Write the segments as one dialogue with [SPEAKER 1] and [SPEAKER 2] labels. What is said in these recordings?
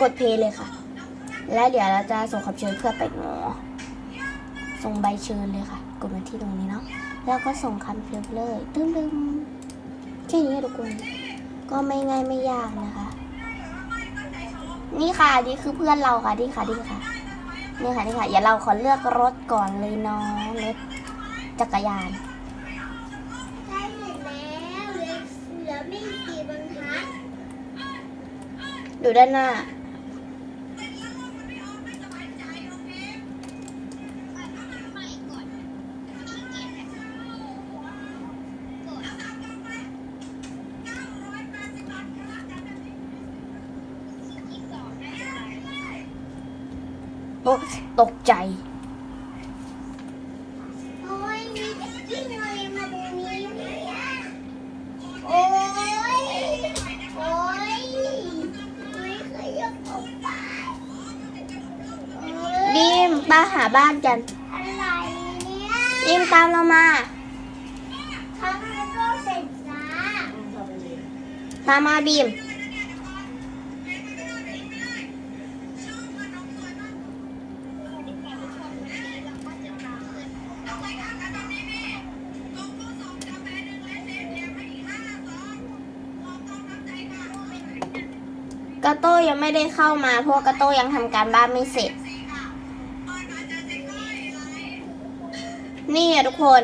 [SPEAKER 1] กดเพลย์เลยค่ะ และเดี๋ยวเราจะส่งคำเชิญเพื่อไปงอส่งใบเชิญเลยค่ะ กดมาที่ตรงนี้เนาะ แล้วก็ส่งคำเชิญเลยตึ้มตึมแค่นี้ทุกคน ก็ไม่ง่ายไม่ยากนะคะ นี่ค่ะนี่คือเพื่อนเราค่ะนี่ค่ะนี่ค่ะ นี่ค่ะนี่ค่ะ อย่าเราขอเลือกรถก่อนเลยเน้องรถจักรยาน
[SPEAKER 2] ใช่เสร็จแล้วเหลือเหลือไม่กี่บรรทัด
[SPEAKER 1] อยู่ด้านหน้า โอ้ตกใจ
[SPEAKER 2] โอ้ยมีแต่กิ้งเลยมาตรงนี้เนี่ยโอ้ยโอ้ยไม่เคยยกออกไปโอ้ย
[SPEAKER 1] บีมมาหาบ้านกัน
[SPEAKER 2] อะไรเนี่ย
[SPEAKER 1] บีมตามเรามา
[SPEAKER 2] ทำให้ก็เสร็จนะ
[SPEAKER 1] ตามมาบีมกาโต้ยังไม่ได้เข้ามาเพราะว่ากาโต้ยังทำการบ้านไม่เสร็จ นี่อะทุกคน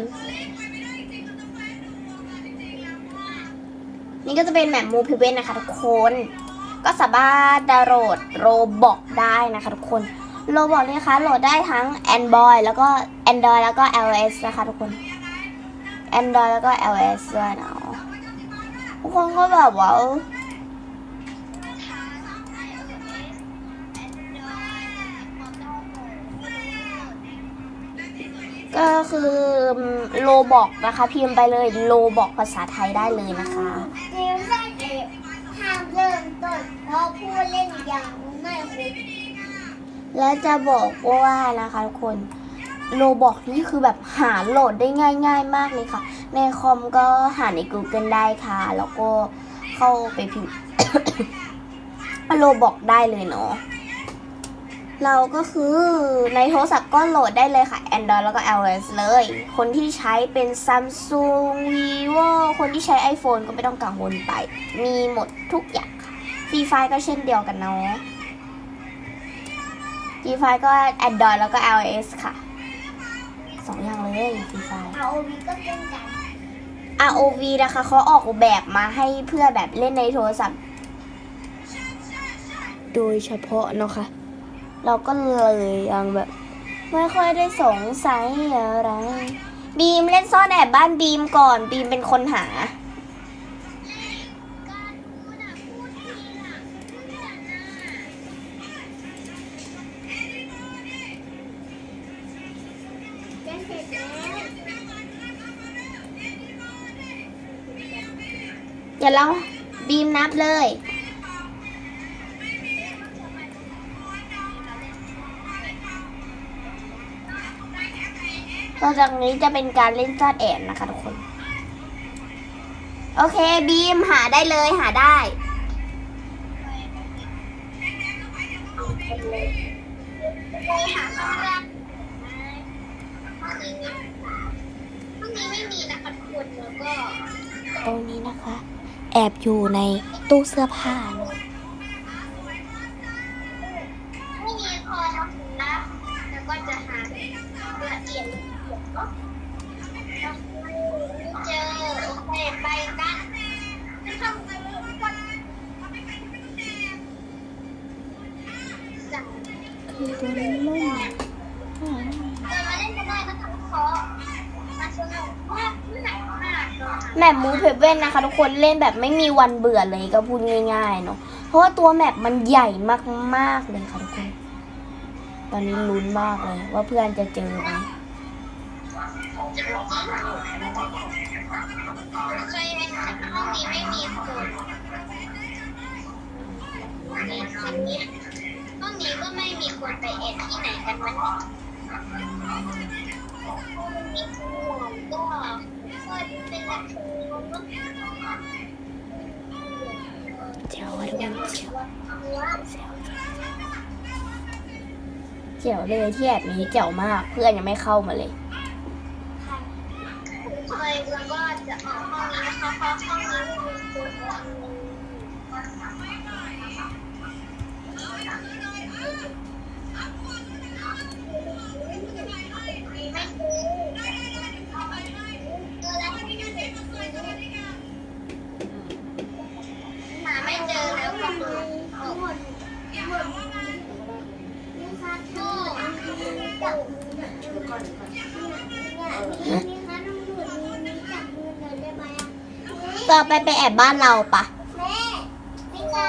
[SPEAKER 1] นี่ก็จะเป็นแมปมูพิเวนนะคะทุกคน ก็สามารถดาวน์โหลดโรบอกได้นะคะทุกคนโรบอกนี่นะคะโหลดได้ทั้ง Android แล้วก็ Android แล้วก็ iOS นะคะทุกคน Android แล้วก็ iOS ด้วยเนาะทุกคนก็แบบว่า ก็คือโลบอกนะคะ พิมพ์ไปเลยโลบอกภาษาไทยได้เลยนะคะ
[SPEAKER 2] เดี๋ยวแรกเอกห้ามเริ่มต้นเพราะผู้เล่นยังไม่ครบ
[SPEAKER 1] และจะบอกว่านะคะทุกคนโลบอกนี่คือแบบหาโหลดได้ง่าย ๆ มากเลยค่ะ ในคอมก็หาใน Google ได้ค่ะ แล้วก็เข้าไปพิมพ์โลบอกได้เลยเนาะ เราก็คือในโทรศัพท์ก็โหลดได้เลยค่ะ Android แล้วก็ iOS เลย คนที่ใช้เป็น Samsung Vivo คนที่ใช้ iPhone ก็ไม่ต้องกังวลไป มีหมดทุกอย่างค่ะฟรีไฟก็เช่นเดียวกันเนาะฟรีไฟก็ Android แล้วก็ iOS ค่ะสองอย่างเลยฟรีไฟ
[SPEAKER 2] เอาวีก็เช่นกัน
[SPEAKER 1] ROV นะคะเขาออกแบบมาให้เพื่อแบบเล่นในโทรศัพท์ โดยเฉพาะเนาะค่ะ เราก็เลยยังแบบ ไม่ค่อยได้สงสัยอะไร บีมเล่นซ่อนแอบบ้านบีมก่อน บีมเป็นคนหา
[SPEAKER 2] จะเสร็จแล้ว
[SPEAKER 1] เดี๋ยวเราบีมนับเลย ต่อจากนี้จะเป็นการเล่นซ่อนแอบนะคะทุกคน โอเคบีมหาได้เลยหาได้
[SPEAKER 2] ไปหาข้างล่างห้องนี้ห้องนี้ไม่มีนะคะทุกคนแล้วก็
[SPEAKER 1] ตรงนี้นะคะ แอบอยู่ในตู้เสื้อผ้าเนอะ
[SPEAKER 2] ลยค่ะ
[SPEAKER 1] แมปมูเพเว่นนะคะ ทุกคนเล่นแบบไม่มีวันเบื่อเลยก็พูดง่ายๆเนาะเพราะว่าตัวแมปมันใหญ่มากๆเลยค่ะทุกคน ตอนนี้ลุ้นมากเลยว่าเพื่อนจะเจอไหม
[SPEAKER 2] เคยในห้องนี้ไม่มีคนนี่คันนี้ห้อ งนี้ก็ไม่มีคนไปเอ็ดที่ไหนกันวันนี้มีคนก็ก็เป็นนักชุมนุม
[SPEAKER 1] เจ๋วอะเจ๋ว
[SPEAKER 2] ว่า
[SPEAKER 1] เจ๋วเจ๋วเลยที่แอบนี้เจ๋วมาก เพื่อนยังไม่เข้ามาเลย
[SPEAKER 2] เคยแล้วก็จะออกห้องนี้นะคะเพราะห้องนี้ ต่อได้ไหมอะ
[SPEAKER 1] ต่อไปไปแอบบ้านเราปะ
[SPEAKER 2] แม่นี่ค่ะ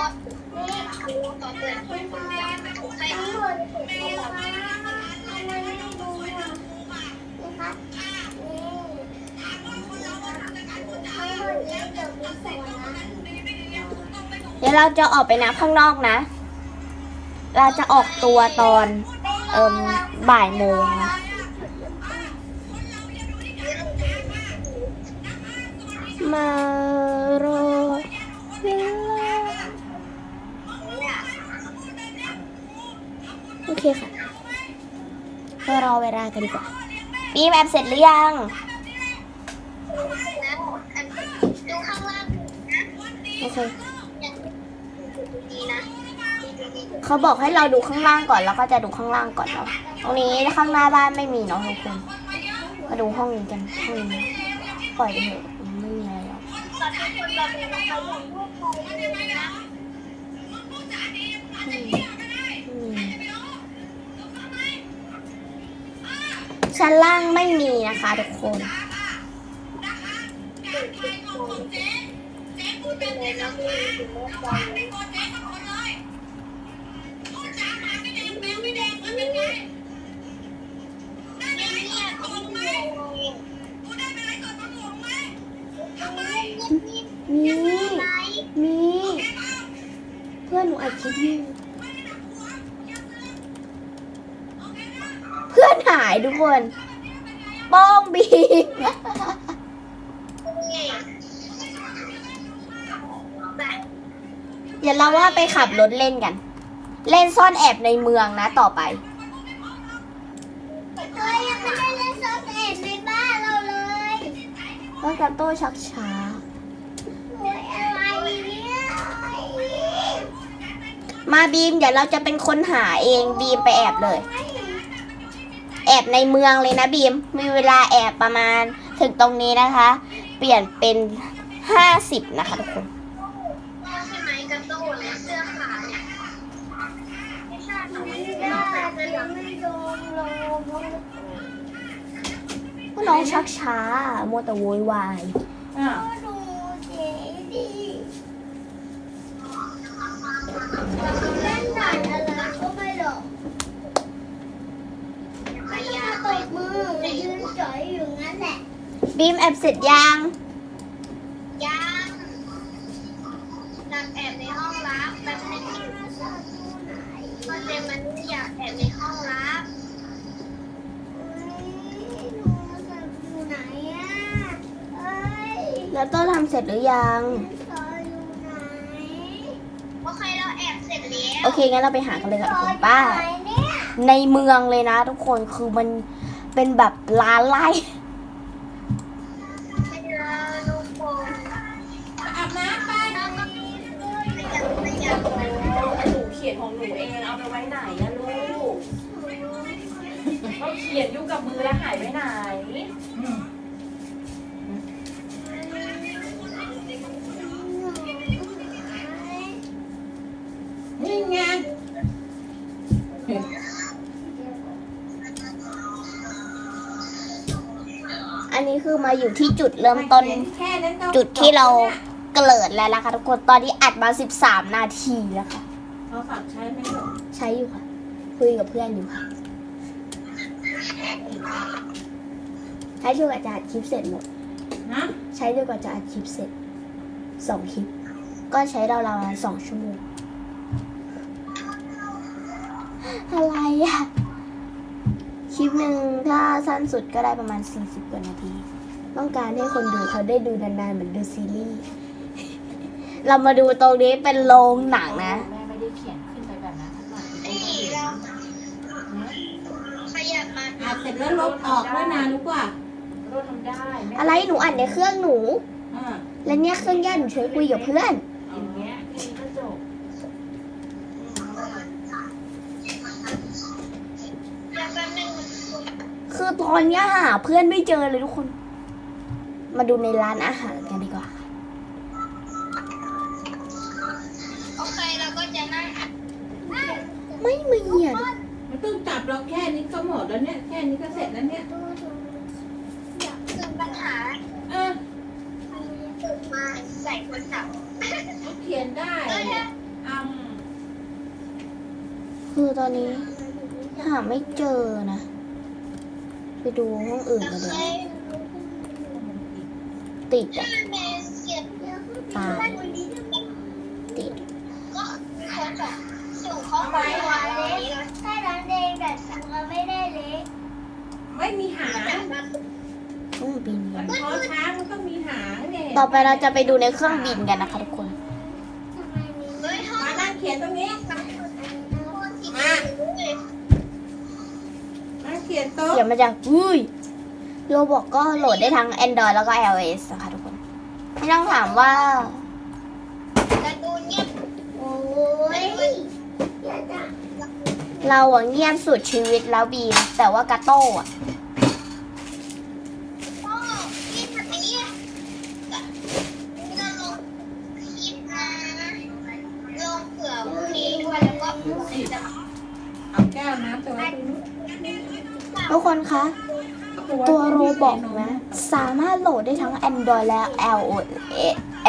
[SPEAKER 2] แม่ครูต่อเดี๋ยวมีสอนนะ
[SPEAKER 1] เดี๋ยวเราจะออกไปนับข้างนอกนะ เราจะออกตัวตอน เอิมบ่ายโมงนะมารอเวลาโอเคค่ะก็รอเวลากันดีกว่าปีแบบเสร็จหรือยัง
[SPEAKER 2] ดูข้างล่างนะ
[SPEAKER 1] โอเค
[SPEAKER 2] ดีนะ
[SPEAKER 1] เขาบอกให้เราดูข้างล่างก่อนแล้วก็จะดูข้างล่างก่อนเนาะตรงนี้ข้างหน้าบ้านไม่มีเนาะทุกคนมาดูห้องนี้กันห้องนี้ปล่อยไปเถอะไม่มีอะไรหรอก
[SPEAKER 2] ตอนที่คนเราเป็นใครอย่างไม่
[SPEAKER 1] มีไม่มีชั้นล่างไม่มีนะคะทุกคน
[SPEAKER 2] เลยนะคือถึงเมื่อไหร่
[SPEAKER 1] มี มี เพื่อนหนูอัดคลิปอยู่เพื่อนหาย ทุกคนป้องบีอย่าเราว่าไปขับรถเล่นกัน เล่นซ่อนแอบในเมืองนะต่อไป
[SPEAKER 2] เฮ้ยยังไม่ได้เล่นโซเอ็ดในบ้านเราเลย
[SPEAKER 1] ว่ากระโต้ชักช้า
[SPEAKER 2] โอ้ยอะไรเนี่ย
[SPEAKER 1] มาบีมเดี๋ยวเราจะเป็นคนหาเองบีมไปแอบเลยแอบในเมืองเลยนะบีม มีเวลาแอบประมาณถึงตรงนี้นะคะ เปลี่ยนเป็นห้าสิบนะคะทุกคน
[SPEAKER 2] ใช่ไหมกระโดดและเสื้อขาเนี่ยไม่ใช่ไม่ได้ยังไม่โดนลง
[SPEAKER 1] ก็น้องชักช้ามัวแต่โวยวาย
[SPEAKER 3] อะ
[SPEAKER 2] ก็ดูเจ๊ดิเล่นหนังอะไรก็ไม่หรอกไม่อยากตบมือยืน จ่อยอยู่งั้นแหละ
[SPEAKER 1] บีมแอบเสร็จยัง
[SPEAKER 2] ยังนักแอบในห้องลับแบบนึงเพราะเจมันไม่อยากแอบในห้องลับอยู่ไหนอะเอ้ย
[SPEAKER 1] แล้วโต้ทำเสร็จหรือยัง
[SPEAKER 2] ซออยู่ไหนโอเคเราแอบเสร็จแล้ว
[SPEAKER 1] โอเคงั้นเราไปหากันเลยค่ะทุกคนป้า
[SPEAKER 2] ซออยู่ไหนเนี่ย
[SPEAKER 1] ในเมืองเลยนะทุกคนคือมัน เป็นแบบร้านไล่
[SPEAKER 2] อลูกโป่ง
[SPEAKER 3] อาบน้ำไป
[SPEAKER 2] แล้วก็ขยับขยับไป
[SPEAKER 3] หนูเขียนของหนูเองเอาไปไว้ไหนนะลูกเขาเขียนอยู่กับมือแล้วหายไปไห
[SPEAKER 1] น คือมาอยู่ที่จุดเริ่มต้น
[SPEAKER 3] แค่นั้นก็
[SPEAKER 1] จุดที่เราเกิดแล้วล่ะค่ะทุกคนตอนนี้อัดมา 13 นาทีแล้วค่ะ
[SPEAKER 3] เราฝากใช้ไหมลูก
[SPEAKER 1] ใช้อยู่ค่ะคุยกับเพื่อนอยู่ค่ะใช้จนกว่าจะอัดคลิปเสร็จหมด
[SPEAKER 3] ฮะ
[SPEAKER 1] ใช้จนกว่าจะอัดคลิปเสร็จสองคลิป ก็ใช้ราวๆสองชั่วโมงอะไรอะคลิปหนึ่งถ้าสั้นสุดก็ได้ประมาณ40กว่านาที ต้องการให้คนดูเขาได้ดูนานๆเหมือนดูซีรีส์ เรามาดูตรงนี้เป็นโรงหนังนะ
[SPEAKER 3] แม่ไม่ได้เขียนขึ้นไปแบบนั้นสักหน่อย
[SPEAKER 2] นี่เรา
[SPEAKER 3] นะ
[SPEAKER 4] ร็จแล้วลบออกด้วยนะรู้ป่ะ
[SPEAKER 3] โรดทำได้แม่
[SPEAKER 1] อะไรหนูอ่านในเครื่องหนู
[SPEAKER 4] อ่า
[SPEAKER 1] และเนี่ยเครื่องย่าหนูใช้คุยกับเพื่อน
[SPEAKER 3] อย่างเงี้ยแค่นี้ก็จบ
[SPEAKER 2] แล้วแป๊บนึง
[SPEAKER 1] คือตอนเนี้ยหาเพื่อนไม่เจอเลยทุกคน มาดูในร้านอาหารกันดีกว่า
[SPEAKER 2] โอเคเราก็จะนั่ง
[SPEAKER 1] ไม่มีอะ
[SPEAKER 4] ไม่ต้องจับเราแค่นี้ก็หมดแล้วเนี่ย แค่นี้ก็เสร็จแล้วเนี่ย
[SPEAKER 2] ถึงปัญหา
[SPEAKER 4] เออ
[SPEAKER 2] ฝึกมาใส่คนสับ
[SPEAKER 4] เขาเขียนได้เนี่ยอืม
[SPEAKER 1] คือตอนนี้ หาไม่เจอนะ ไปดูห้องอื่น
[SPEAKER 2] แล้ว
[SPEAKER 1] กัน
[SPEAKER 2] เค
[SPEAKER 1] เลย
[SPEAKER 2] ย
[SPEAKER 1] ติดอะ
[SPEAKER 2] ถ้าแม่เสียบ
[SPEAKER 1] ตายติด
[SPEAKER 2] ก็เขาจะส่งข้อความมาเล็กถ้าร้านเองแต่ตัวไม่ได้เล็ก
[SPEAKER 4] ไม่มีหาง
[SPEAKER 1] เครื่องบิน
[SPEAKER 4] มันคอช้างมันต้องมีหางเนี่ย
[SPEAKER 1] ต่อไปเราจะไปดูในเครื่องบินกันนะคะทุกคน
[SPEAKER 2] เฮ้ยห้อง
[SPEAKER 4] มานั่งเขียนตรงนี้
[SPEAKER 2] มา
[SPEAKER 4] นั่งเขียนโต๊ะ
[SPEAKER 1] เขียนมาจากอุ้ย โรบอกก็โหลดได้ทั้ง Android แล้วก็ iOS นะคะทุกคน ไม่ต้องถามว่า
[SPEAKER 2] การ์ตูนเนี่ยโอ้ย
[SPEAKER 1] เราอะเงียบสุดชีวิตแล้วบีมแต่ว่ากาโต้อะ
[SPEAKER 2] พ่อพี่ทำไอ้เนี่ยจะลงคลิปนะลงเผื่อพรุ่งนี้ด้วยแล้วก็
[SPEAKER 4] เอาแก้วน้ำตัวไว้ตรงนู้น
[SPEAKER 1] ทุกคนคะ ตัวโร บอกนะ สามารถโหลดได้ทั้ง Android และ iOS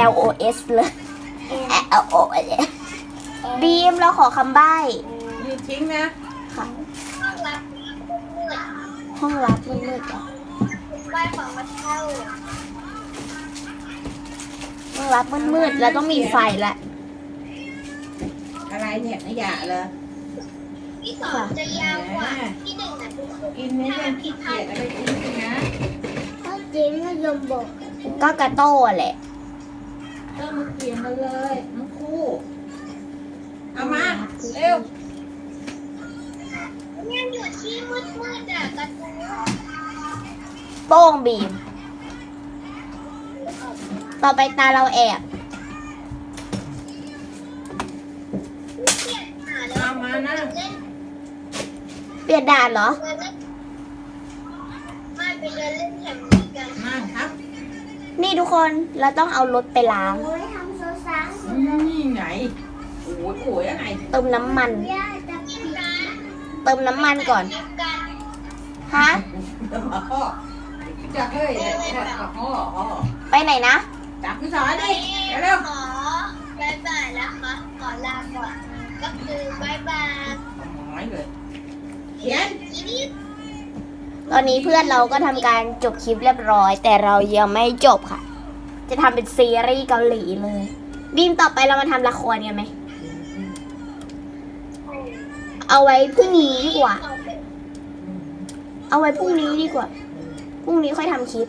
[SPEAKER 1] iOS เลย iOS บีมเราขอคำใบ้
[SPEAKER 4] ยืนทิ้งนะ
[SPEAKER 1] ค่ะ
[SPEAKER 2] ห้องรับมืด
[SPEAKER 1] ห้องรับมืดๆอะ
[SPEAKER 2] บ้านของมาเช่า
[SPEAKER 1] ห้องรับมืดๆแล้วต้องมีไฟแหละ
[SPEAKER 4] อะไรเนี่ยขยะเลย
[SPEAKER 2] ที่สองจะยาวกว่าที่หนึ่งนะทุกคน
[SPEAKER 4] กินไม่เป็นขี้เกียจเอาไปทิ้งไปนะ
[SPEAKER 2] ก็จริงก็ยมบอก
[SPEAKER 1] ก็กาโต้อะแหละ
[SPEAKER 4] ต้องมาเขียนมาเลยทั้งคู่ เอามา เร็ว
[SPEAKER 2] เนี่ยอยู่ที่มืดมืดๆอะการ์ตูน
[SPEAKER 1] โป้งบีม ต่อไปตาเราแอบ
[SPEAKER 2] เขียนหาแล้ว
[SPEAKER 4] เอามานะ
[SPEAKER 2] เล่น
[SPEAKER 1] เป ลี่ยนด่านเหรอ
[SPEAKER 2] เล่นไม่ไปเดินเล่นแถวนี้กัน
[SPEAKER 4] นั่งครับ
[SPEAKER 1] นี่ทุกคนเราต้องเอารถไปล้าง
[SPEAKER 2] โอ้ยทำโซซัง
[SPEAKER 4] นี่ไหนโอ้ยโอ้ยอะไร
[SPEAKER 1] เติมน้ำมัน
[SPEAKER 2] ย่าจะกินกัน
[SPEAKER 1] เติมน้ำมันก่อน
[SPEAKER 2] กินกัน
[SPEAKER 1] ฮะ
[SPEAKER 4] พ่อจะเฮ้ยพ่อพ่อ
[SPEAKER 1] ไปไหนนะ
[SPEAKER 4] จับพี่สอนดิเร็ว
[SPEAKER 2] ขอบายบายนะคะขอลาก่อนก็คือบายบาย
[SPEAKER 4] หอยเลย เขียน
[SPEAKER 2] อีนี่
[SPEAKER 1] ตอนนี้เพื่อนเราก็ทำการจบคลิปเรียบร้อย แต่เรายังไม่จบค่ะ จะทำเป็นซีรีส์เกาหลีเลย บีมต่อไปเรามาทำละครกันไหม เอาไว้พรุ่งนี้ดีกว่า เอาไว้พรุ่งนี้ดีกว่า พรุ่งนี้ค่อยทำคลิป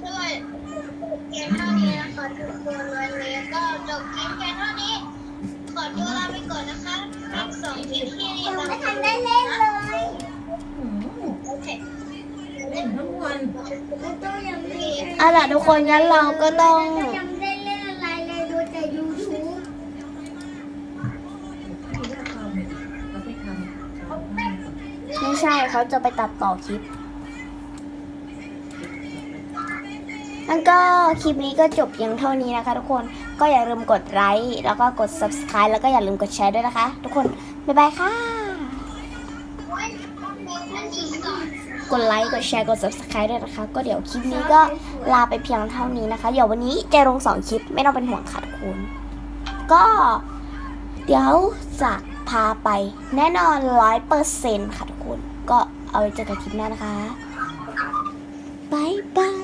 [SPEAKER 2] ช่วยเพียงเท่านี้นะคะทุกคนวันนี้ก็จบคลิปเพียงเท่านี้ ขอตัวลาไปก่อนนะคะเป็นสองคลิปที่ยังไม่ทันได้เล่นเลยโอเค
[SPEAKER 4] เล่นทั้งวัน
[SPEAKER 2] ก็ยังไม่
[SPEAKER 1] เอาล่ะทุกคนงั้นเราก็ต้อง
[SPEAKER 2] ยังไม่ได้เล่นอะไรเลยดูแต่ YouTube
[SPEAKER 4] เราไปทำ
[SPEAKER 1] ไม่ใช่เขาจะไปตัดต่อคลิปแล้วก็คลิปนี้ก็จบเพียงเท่านี้นะคะทุกคน ก็อย่าลืมกดไลค์แล้วก็กด subscribe แล้วก็อย่าลืมกดแชร์ด้วยนะคะ ทุกคน บ๊ายบายค่ะ กดไลค์กดแชร์กด subscribe ด้วยนะคะ ก็เดี๋ยวคลิปนี้ก็ลาไปเพียงเท่านี้นะคะ เดี๋ยววันนี้จะลงสองคลิปไม่ต้องเป็นห่วงค่ะทุกคนก็เดี๋ยวจะพาไปแน่นอนร้อยเปอร์เซ็นต์ค่ะทุกคน ก็เอาไว้เจอกันคลิปหน้านะคะบ๊ายบาย